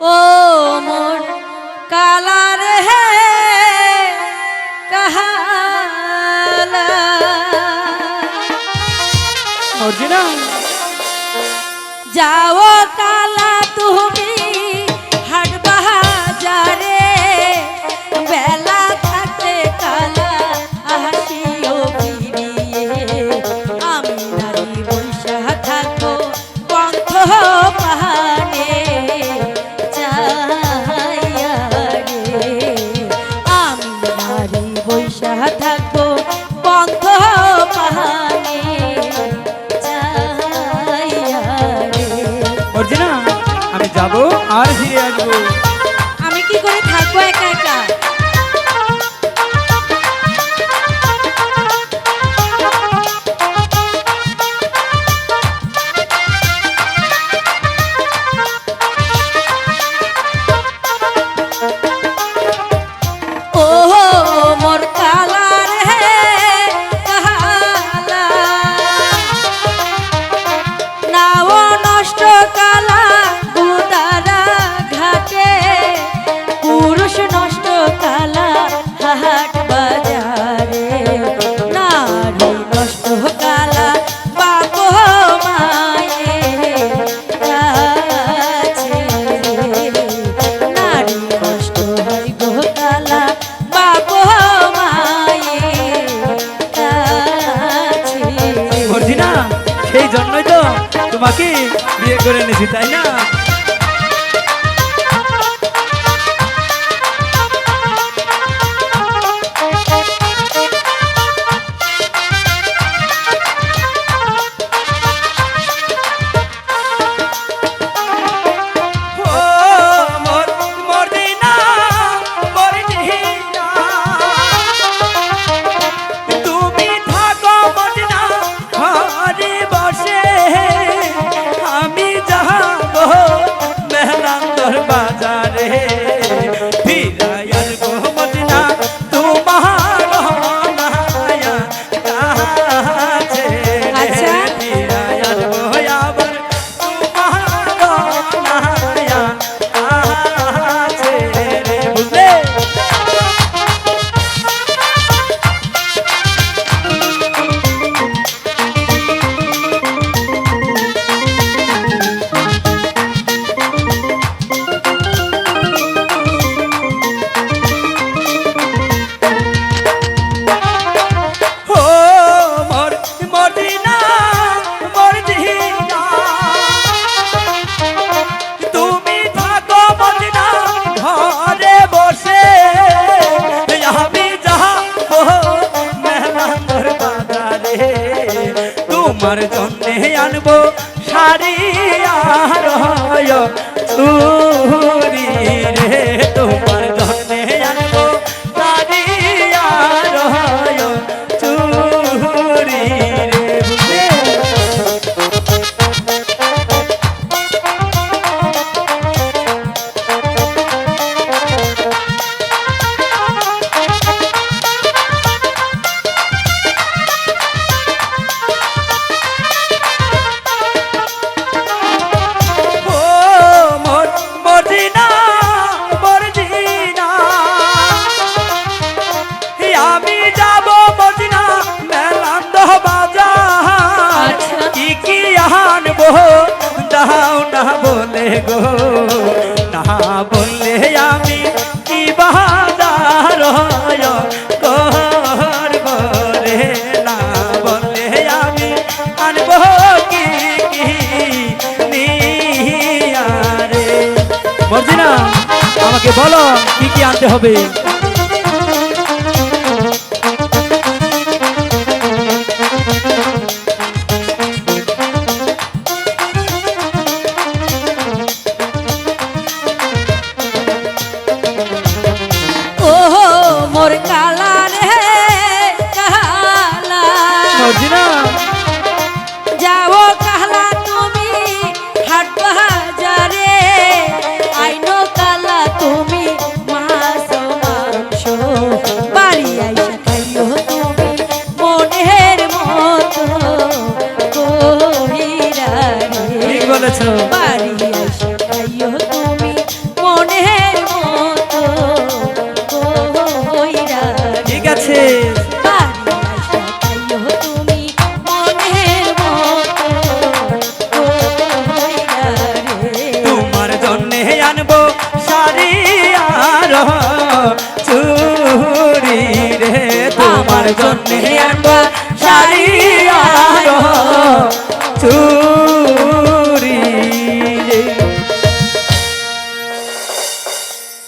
ও মন কালার হে কাহালা। যাও কালা তুমি যাব আর ফিরে আসব। Agora é necessário. nada তোমার জন্যে আনব শাড়ি আর তুরি রে। দাও না বলে গো। না বললে আমি কি বাহাদার করব রে না বললে আমি আনব কি কি রে মর্জিনা, আমাকে বলো কি কি আনতে হবে? জন্যে একবার সারিয়া